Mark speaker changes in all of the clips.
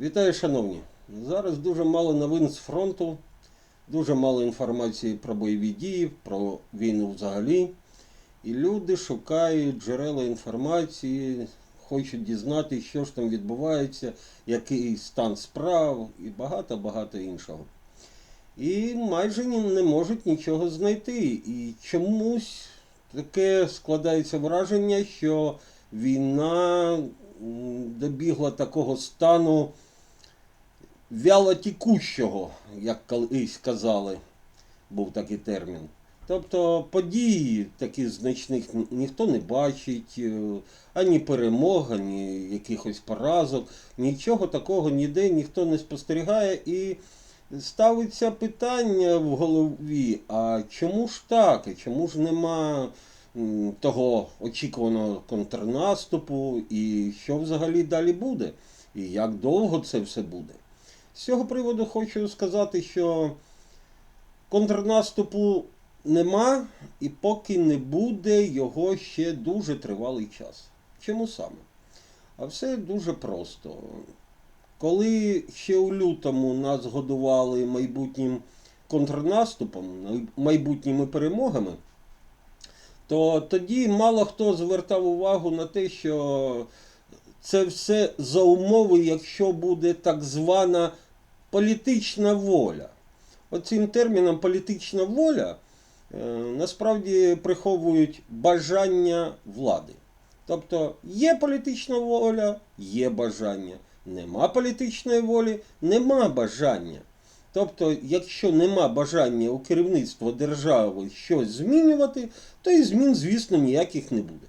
Speaker 1: Вітаю, шановні! Зараз дуже мало новин з фронту, дуже мало інформації про бойові дії, про війну взагалі. І люди шукають джерела інформації, хочуть дізнатися, що ж там відбувається, який стан справ і багато-багато іншого. І майже не можуть нічого знайти. І чомусь таке складається враження, що війна добігла такого стану вялотікущого, як колись казали, був такий термін. Тобто події таких значних ніхто не бачить, е, ані перемог, ані якихось поразок, нічого такого ніде ніхто не спостерігає і ставиться питання в голові, а чому ж так? І чому ж нема того очікуваного контрнаступу, і що взагалі далі буде? І як довго це все буде? З цього приводу хочу сказати, що контрнаступу нема, і поки не буде його ще дуже тривалий час. Чому саме? А все дуже просто. Коли ще у лютому нас годували майбутнім контрнаступом, майбутніми перемогами, то тоді мало хто звертав увагу на те, що це все за умови, якщо буде так звана політична воля. Оцим терміном політична воля е, насправді приховують бажання влади. Тобто є політична воля, є бажання. Нема політичної волі, нема бажання. Тобто, якщо нема бажання у керівництва держави щось змінювати, то і змін, звісно, ніяких не буде.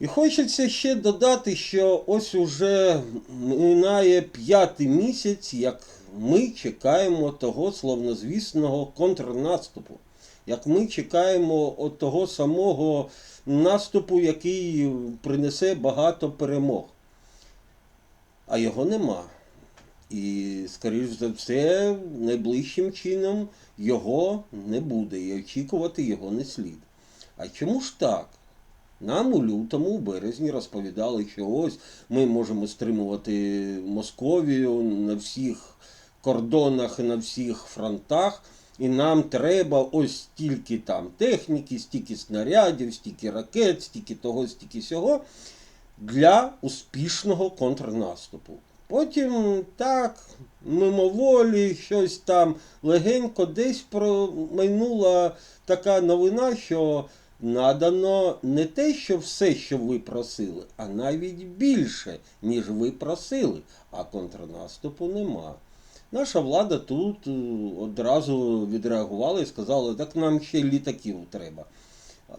Speaker 1: І хочеться ще додати, що ось уже минає п'ятий місяць, як ми чекаємо того словнозвісного контрнаступу, як ми чекаємо от того самого наступу, який принесе багато перемог. А його нема. І, скоріш за все, найближчим чином його не буде, і очікувати його не слід. А чому ж так? Нам у лютому, у березні розповідали, що ось ми можемо стримувати Московію на всіх кордонах і на всіх фронтах, і нам треба ось стільки там техніки, стільки снарядів, стільки ракет, стільки того, стільки сього для успішного контрнаступу. Потім так, мимоволі, щось там легенько десь промайнула така новина, що надано не те, що все, що ви просили, а навіть більше, ніж ви просили, а контрнаступу нема. Наша влада тут е, одразу відреагувала і сказала, так нам ще літаків треба.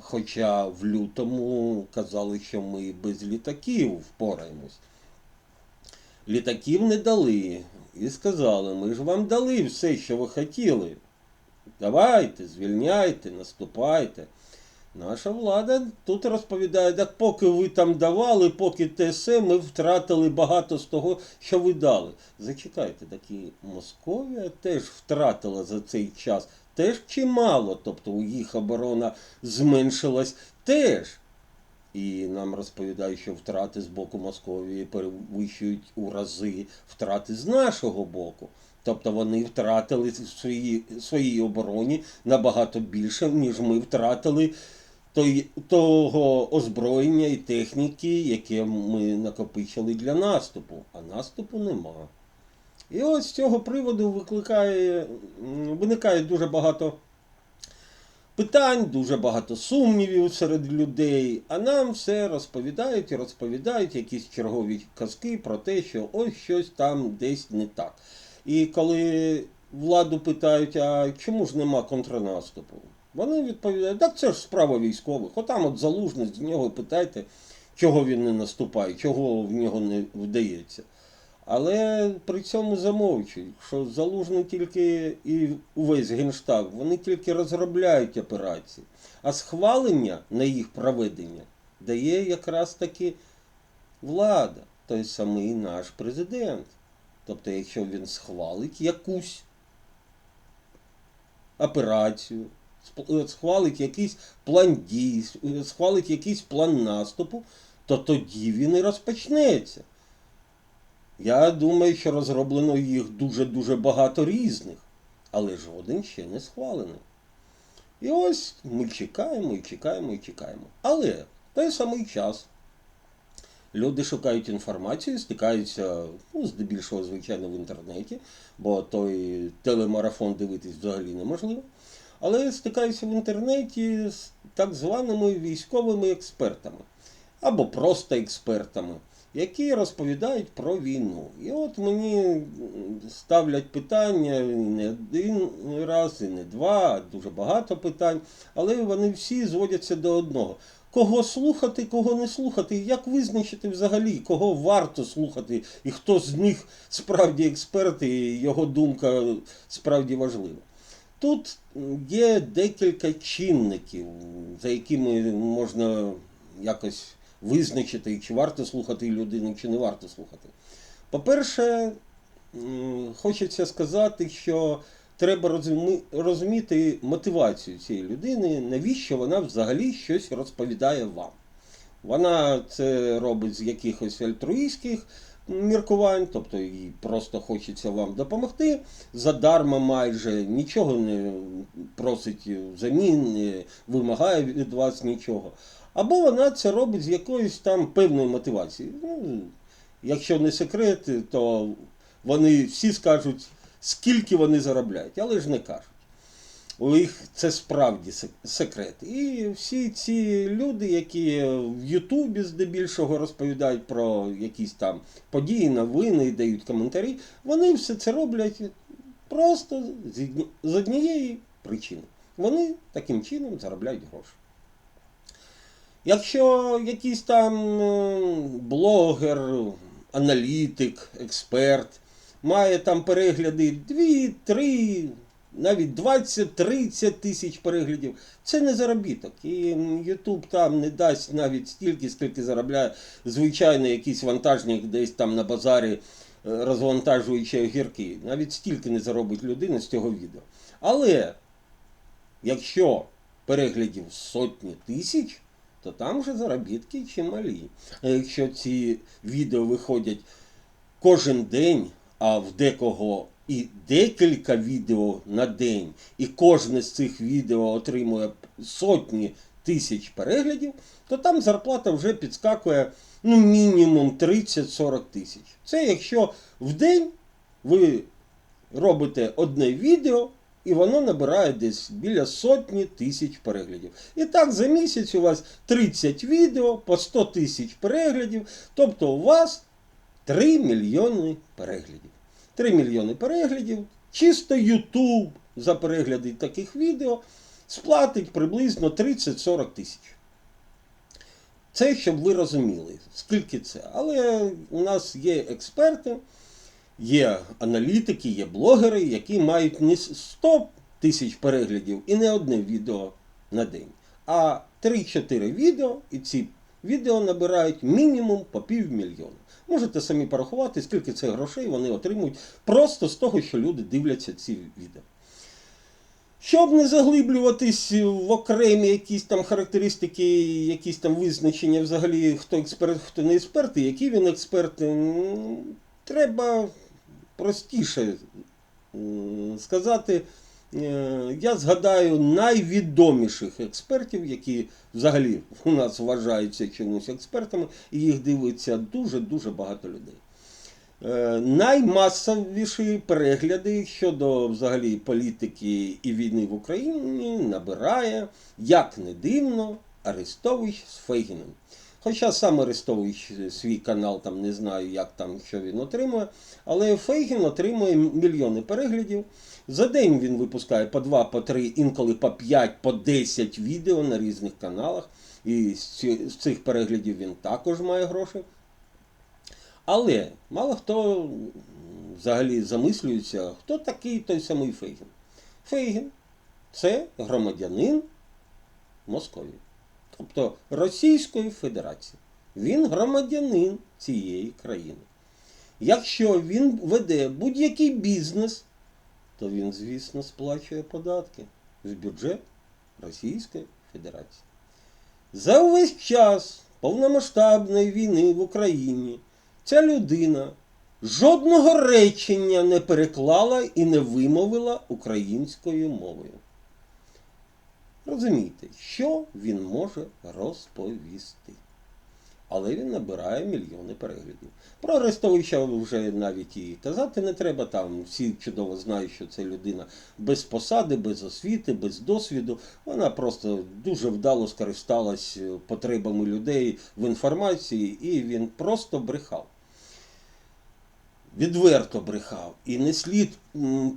Speaker 1: Хоча в лютому казали, що ми без літаків впораємось. Літаків не дали. І сказали, ми ж вам дали все, що ви хотіли. Давайте, звільняйте, наступайте. Наша влада тут розповідає, так поки ви там давали, поки те все, ми втратили багато з того, що ви дали. Зачекайте, такі Московія теж втратила за цей час теж чимало, тобто у їх оборона зменшилась теж. І нам розповідають, що втрати з боку Московії перевищують у рази втрати з нашого боку. Тобто вони втратили в своїй, своїй обороні набагато більше, ніж ми втратили того озброєння і техніки, яке ми накопичили для наступу. А наступу нема. І ось з цього приводу викликає, виникає дуже багато питань, дуже багато сумнівів серед людей, а нам все розповідають і розповідають якісь чергові казки про те, що ось щось там десь не так. І коли владу питають, а чому ж нема контрнаступу? Вони відповідають, так це ж справа військових. Отам от залужний з нього питайте, чого він не наступає, чого в нього не вдається. Але при цьому замовчують, що залужний тільки і увесь генштаб, вони тільки розробляють операції, а схвалення на їх проведення дає якраз таки влада, той самий наш президент. Тобто, якщо він схвалить якусь операцію, схвалить якийсь план дій, схвалить якийсь план наступу, то тоді він і розпочнеться. Я думаю, що розроблено їх дуже-дуже багато різних, але жоден ще не схвалений. І ось ми чекаємо і чекаємо і чекаємо. Але в той самий час люди шукають інформацію, стикаються, ну, здебільшого, звичайно, в інтернеті, бо той телемарафон дивитись взагалі неможливо. Але стикаються в інтернеті з так званими військовими експертами або просто експертами, які розповідають про війну. І от мені ставлять питання не один раз, і не два, а дуже багато питань, але вони всі зводяться до одного. Кого слухати, кого не слухати, і як визначити взагалі, кого варто слухати, і хто з них справді експерт, і його думка справді важлива. Тут є декілька чинників, за якими можна якось визначити, чи варто слухати людину, чи не варто слухати. По-перше, хочеться сказати, що треба розуміти мотивацію цієї людини, навіщо вона взагалі щось розповідає вам. Вона це робить з якихось альтруїстських міркувань, тобто їй просто хочеться вам допомогти. Задарма майже нічого не просить взамін, не вимагає від вас нічого. Або вона це робить з якоїсь там певної мотивації. Ну, якщо не секрет, то вони всі скажуть, скільки вони заробляють, але ж не кажуть. У них це справді секрет. І всі ці люди, які в Ютубі здебільшого розповідають про якісь там події, новини дають коментарі, вони все це роблять просто з однієї причини. Вони таким чином заробляють гроші. Якщо якийсь там е, блогер, аналітик, експерт має там перегляди 2, 3, навіть 20-30 тисяч переглядів, це не заробіток. І YouTube там не дасть навіть стільки, скільки заробляє звичайний якийсь вантажник десь там на базарі, е, розвантажуючи огірки. Навіть стільки не заробить людина з цього відео. Але якщо переглядів сотні тисяч, то там вже заробітки чималі. А якщо ці відео виходять кожен день, а в декого і декілька відео на день, і кожне з цих відео отримує сотні тисяч переглядів, то там зарплата вже підскакує ну, мінімум 30-40 тисяч. Це якщо в день ви робите одне відео, і воно набирає десь біля сотні тисяч переглядів. І так за місяць у вас 30 відео по 100 тисяч переглядів, тобто у вас 3 мільйони переглядів. 3 мільйони переглядів, чисто YouTube за перегляди таких відео сплатить приблизно 30-40 тисяч. Це щоб ви розуміли, скільки це. Але у нас є експерти, є аналітики, є блогери, які мають не 100 тисяч переглядів і не одне відео на день, а 3-4 відео, і ці відео набирають мінімум по півмільйона. Можете самі порахувати, скільки це грошей вони отримують просто з того, що люди дивляться ці відео. Щоб не заглиблюватись в окремі якісь там характеристики, якісь там визначення взагалі, хто експерт, хто не експерт, і який він експерт, треба простіше сказати. Е, Я згадаю найвідоміших експертів, які взагалі у нас вважаються чомусь експертами, і їх дивиться дуже-дуже багато людей. Е, Наймасовіші перегляди щодо взагалі політики і війни в Україні набирає, як не дивно, Арестович з Фейгіном. Хоча сам Арестович свій канал там не знаю, як там що він отримує, але Фейгін отримує мільйони переглядів. За день він випускає по 2, по 3, інколи по 5, по 10 відео на різних каналах. І з цих переглядів він також має гроші. Але мало хто взагалі замислюється, хто такий той самий Фейгін. Фейгін це громадянин Московії, тобто Російської Федерації. Він громадянин цієї країни. Якщо він веде будь-який бізнес, то він, звісно, сплачує податки в бюджет Російської Федерації. За увесь час повномасштабної війни в Україні ця людина жодного речення не переклала і не вимовила українською мовою. Розумієте, що він може розповісти? Але він набирає мільйони переглядів. Про Арестовича вже навіть і казати не треба. Там всі чудово знають, що це людина без посади, без освіти, без досвіду. Вона просто дуже вдало скористалась потребами людей в інформації, і він просто брехав. Відверто брехав. І не слід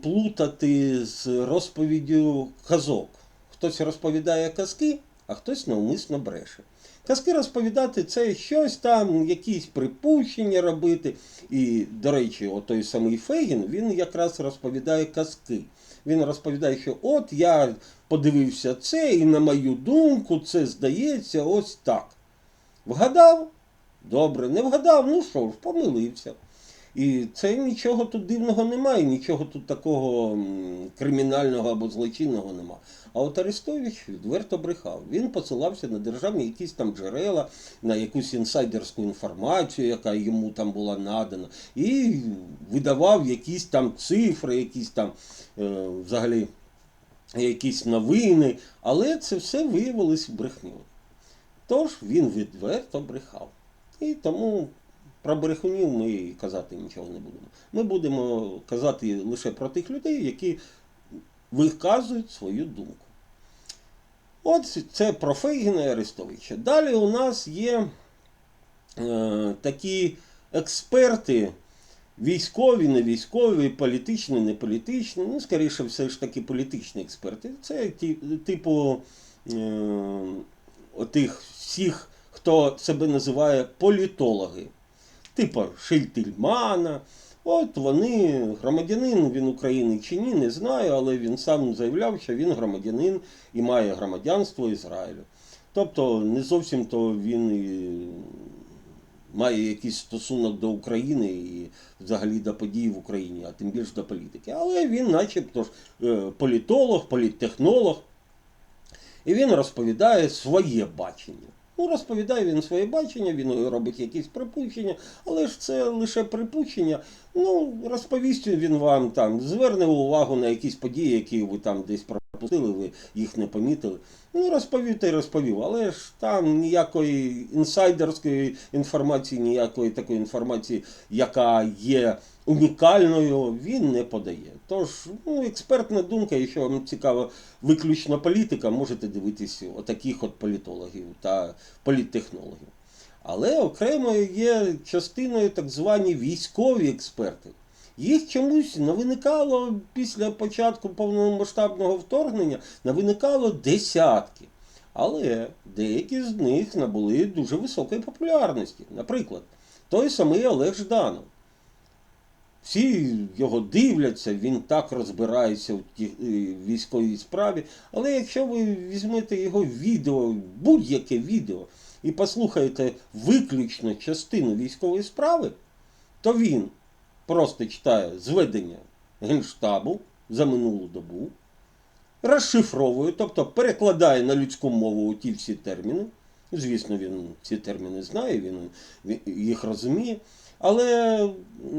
Speaker 1: плутати з розповіддю казок. Хтось розповідає казки, а хтось навмисно бреше. Казки розповідати це щось там, якісь припущення робити. І, до речі, отой самий Фейгін, він якраз розповідає казки. Він розповідає, що от я подивився це, і на мою думку, це здається ось так. Вгадав? Добре, не вгадав, ну що ж, помилився. І це нічого тут дивного немає, нічого тут такого кримінального або злочинного нема. А от Арестович відверто брехав. Він посилався на державні якісь там джерела, на якусь інсайдерську інформацію, яка йому там була надана, і видавав якісь там цифри, якісь там е, взагалі якісь новини, але це все виявилось брехньою. Тож він відверто брехав. І тому про брехунів ми казати нічого не будемо. Ми будемо казати лише про тих людей, які виказують свою думку. От це про Фейгіна і Арестовича. Далі у нас є е, такі експерти, військові, не військові, політичні, не політичні, ну, скоріше, все ж таки політичні експерти. Це ті, типу е, отих всіх, хто себе називає політологи типу Шельтельмана. От вони, громадянин він України чи ні, не знаю, але він сам заявляв, що він громадянин і має громадянство Ізраїлю. Тобто не зовсім то він і має якийсь стосунок до України і взагалі до подій в Україні, а тим більше до політики. Але він, начебто, е, політолог, політтехнолог, і він розповідає своє бачення. Ну, розповідає він своє бачення, він робить якісь припущення, але ж це лише припущення. Ну, розповість він вам там, зверне увагу на якісь події, які ви там десь пропустили, ви їх не помітили. Ну, розповів та й розповів, але ж там ніякої інсайдерської інформації, ніякої такої інформації, яка є унікальною, він не подає. Тож, ну, експертна думка, якщо вам цікава виключно політика, можете дивитися отаких от політологів та політтехнологів. Але окремо є частиною так звані військові експерти. Їх чомусь не виникало після початку повномасштабного вторгнення, не виникало десятки. Але деякі з них набули дуже високої популярності. Наприклад, той самий Олег Жданов. Всі його дивляться, він так розбирається в е, військовій справі. Але якщо ви візьмете його відео, будь-яке відео, і послухаєте виключно частину військової справи, то він просто читає зведення Генштабу за минулу добу, розшифровує, тобто перекладає на людську мову ті всі терміни. Звісно, він ці терміни знає, він він їх розуміє. Але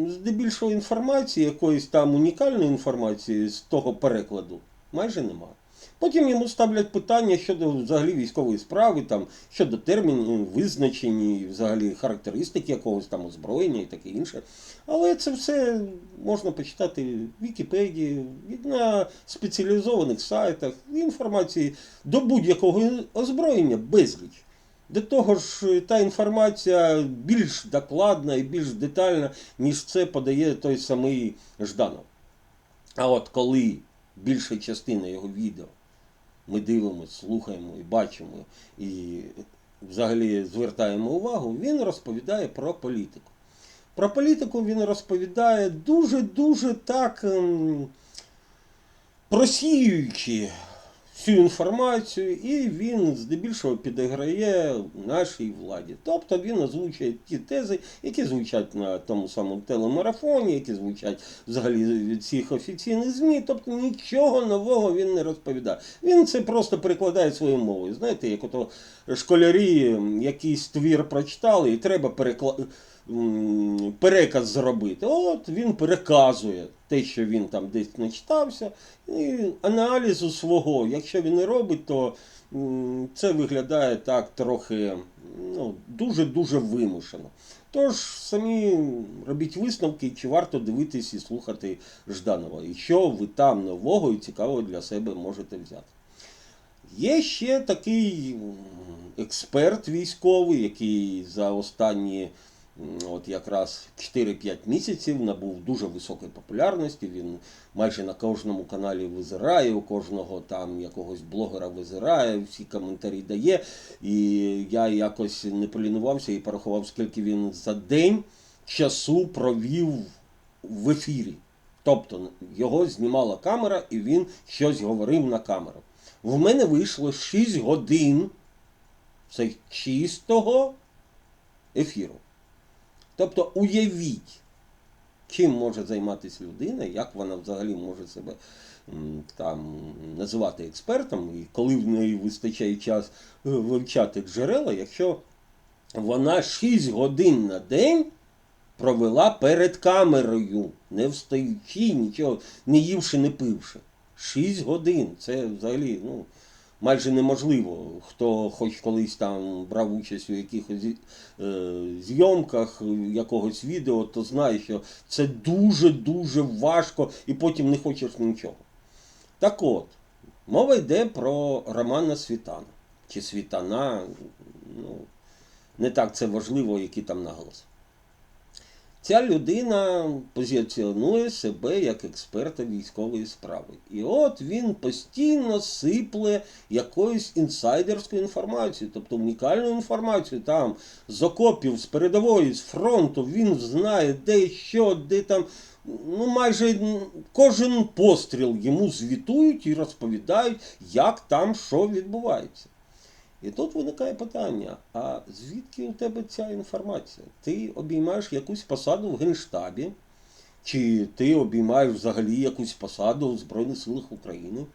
Speaker 1: здебільшого інформації, якоїсь там унікальної інформації з того перекладу, майже немає. Потім йому ставлять питання щодо взагалі військової справи, там, щодо термінів, визначень, взагалі характеристик якогось там озброєння і таке інше. Але це все можна почитати в Вікіпедії, на спеціалізованих сайтах, інформації до будь-якого озброєння безліч. До того ж, та інформація більш докладна і більш детальна, ніж це подає той самий Жданов. А от коли більша частина його відео ми дивимося, слухаємо і бачимо, і взагалі звертаємо увагу, він розповідає про політику. Про політику він розповідає дуже-дуже так ем, просіюючи всю інформацію, і він здебільшого підіграє нашій владі. Тобто він озвучує ті тези, які звучать на тому самому телемарафоні, які звучать взагалі від всіх офіційних ЗМІ. Тобто нічого нового він не розповідає. Він це просто перекладає своєю мовою. Знаєте, як ото школярі якийсь твір прочитали, і треба перекла... переказ зробити. От він переказує те, що він там десь начитався, і аналізу свого, якщо він не робить, то це виглядає так трохи ну, дуже-дуже вимушено. Тож самі робіть висновки, чи варто дивитись і слухати Жданова, і що ви там нового і цікавого для себе можете взяти. Є ще такий експерт військовий, який за останні от якраз 4-5 місяців набув дуже високої популярності. Він майже на кожному каналі визирає, у кожного там якогось блогера визирає, всі коментарі дає. І я якось не полінувався і порахував, скільки він за день часу провів в ефірі. Тобто його знімала камера, і він щось говорив на камеру. В мене вийшло 6 годин це чистого ефіру. Тобто уявіть, чим може займатися людина, як вона взагалі може себе там називати експертом, і коли в неї вистачає час е, вивчати джерела, якщо вона 6 годин на день провела перед камерою, не встаючи, нічого, не ївши, не пивши. 6 годин. Це взагалі ну, майже неможливо. Хто хоч колись там брав участь у якихось е, зйомках якогось відео, то знає, що це дуже-дуже важко і потім не хочеш нічого. Так от, мова йде про Романа Світана. Чи Світана, ну, не так це важливо, які там наголоси. Ця людина позиціонує себе як експерта військової справи. І от він постійно сипле якоюсь інсайдерською інформацією, тобто унікальну інформацію там з окопів, з передової, з фронту. Він знає, де що, де там. Ну, майже кожен постріл йому звітують і розповідають, як там що відбувається. І тут виникає питання: а звідки у тебе ця інформація? Ти обіймаєш якусь посаду в Генштабі, чи ти обіймаєш взагалі якусь посаду в Збройних силах України?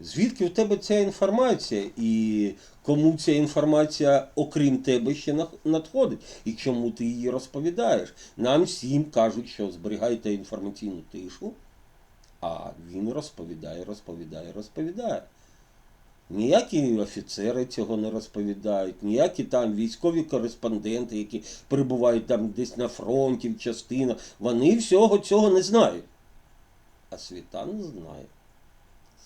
Speaker 1: Звідки в тебе ця інформація? І кому ця інформація, окрім тебе, ще надходить? І чому ти її розповідаєш? Нам всім кажуть, що зберігайте інформаційну тишу, а він розповідає, розповідає, розповідає. Ніякі офіцери цього не розповідають, ніякі там військові кореспонденти, які перебувають там десь на фронті, в частинах, вони всього цього не знають. А Світан знає.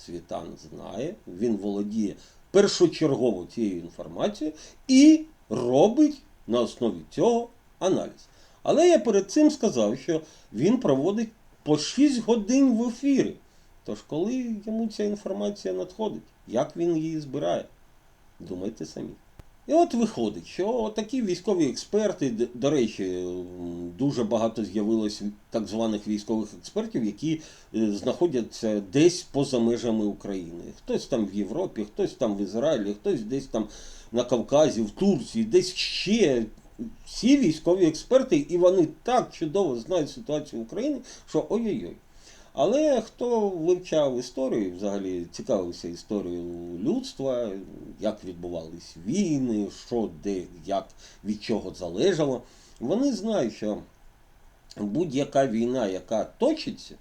Speaker 1: Світан знає, він володіє першочергово цією інформацією і робить на основі цього аналіз. Але я перед цим сказав, що він проводить по 6 годин в ефірі. Тож, коли йому ця інформація надходить, як він її збирає, думайте самі. І от виходить, що такі військові експерти, до речі, дуже багато з'явилось так званих військових експертів, які е, знаходяться десь поза межами України. Хтось там в Європі, хтось там в Ізраїлі, хтось десь там на Кавказі, в Турції, десь ще. Всі військові експерти, і вони так чудово знають ситуацію в Україні, що ой-ой-ой. Але хто вивчав історію, взагалі цікавився історією людства, як відбувались війни, що де, як від чого залежало, вони знають, що будь-яка війна, яка точиться,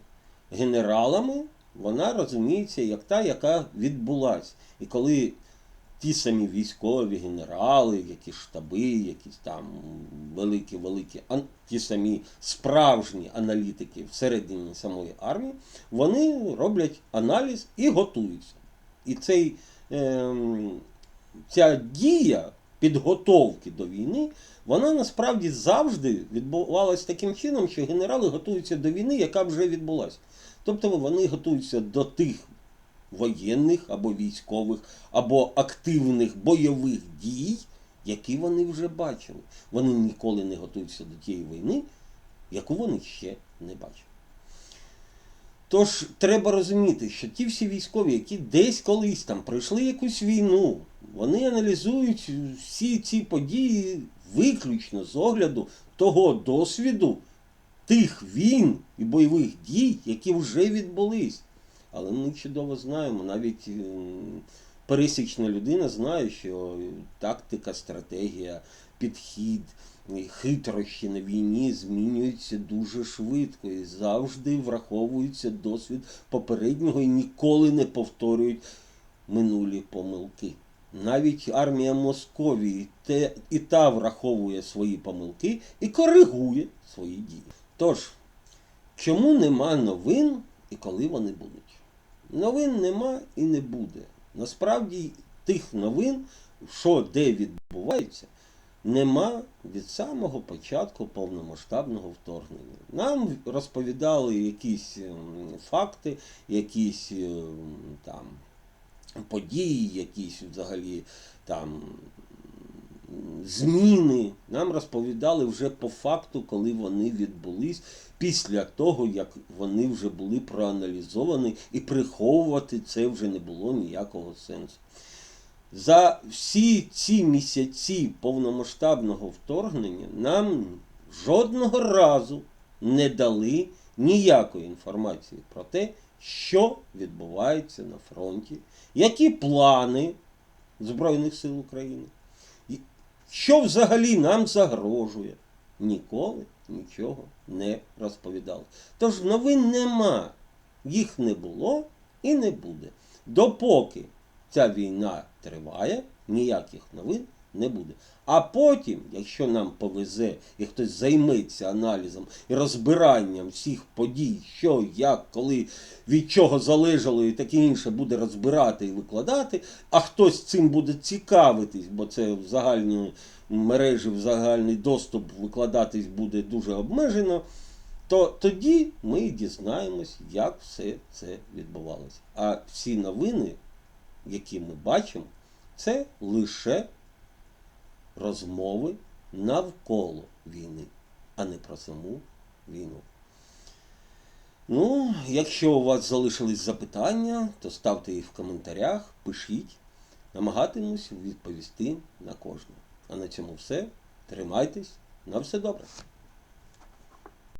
Speaker 1: генералами, вона розуміється як та, яка відбулась. І коли ті самі військові генерали, які штаби, якісь там великі-великі, ан- ті самі справжні аналітики всередині самої армії, вони роблять аналіз і готуються. І цей, ем, ця дія підготовки до війни, вона насправді завжди відбувалася таким чином, що генерали готуються до війни, яка вже відбулася. Тобто вони готуються до тих воєнних або військових, або активних бойових дій, які вони вже бачили. Вони ніколи не готуються до тієї війни, яку вони ще не бачили. Тож треба розуміти, що ті всі військові, які десь колись там пройшли якусь війну, вони аналізують всі ці події виключно з огляду того досвіду тих війн і бойових дій, які вже відбулись. Але ми чудово знаємо, навіть ем, пересічна людина знає, що тактика, стратегія, підхід, хитрощі на війні змінюються дуже швидко і завжди враховується досвід попереднього і ніколи не повторюють минулі помилки. Навіть армія Московії те, і та враховує свої помилки і коригує свої дії. Тож, чому нема новин і коли вони будуть? Новин нема і не буде. Насправді тих новин, що де відбувається, нема від самого початку повномасштабного вторгнення. Нам розповідали якісь ем, факти, якісь ем, там події, якісь взагалі там зміни. Нам розповідали вже по факту, коли вони відбулись, після того, як вони вже були проаналізовані, і приховувати це вже не було ніякого сенсу. За всі ці місяці повномасштабного вторгнення нам жодного разу не дали ніякої інформації про те, що відбувається на фронті, які плани Збройних сил України, що взагалі нам загрожує. Ніколи нічого не розповідали. Тож новин нема, їх не було і не буде. Допоки ця війна триває, ніяких новин не буде. А потім, якщо нам повезе і хтось займеться аналізом і розбиранням всіх подій, що, як, коли, від чого залежало і таке інше буде розбирати і викладати, а хтось цим буде цікавитись, бо це в загальній мережі, в загальний доступ викладатись буде дуже обмежено, то тоді ми дізнаємось, як все це відбувалося. А всі новини, які ми бачимо, це лише розмови навколо війни, а не про саму війну. Ну, якщо у вас залишились запитання, то ставте їх в коментарях, пишіть. Намагатимусь відповісти на кожне. А на цьому все. Тримайтесь. На все добре.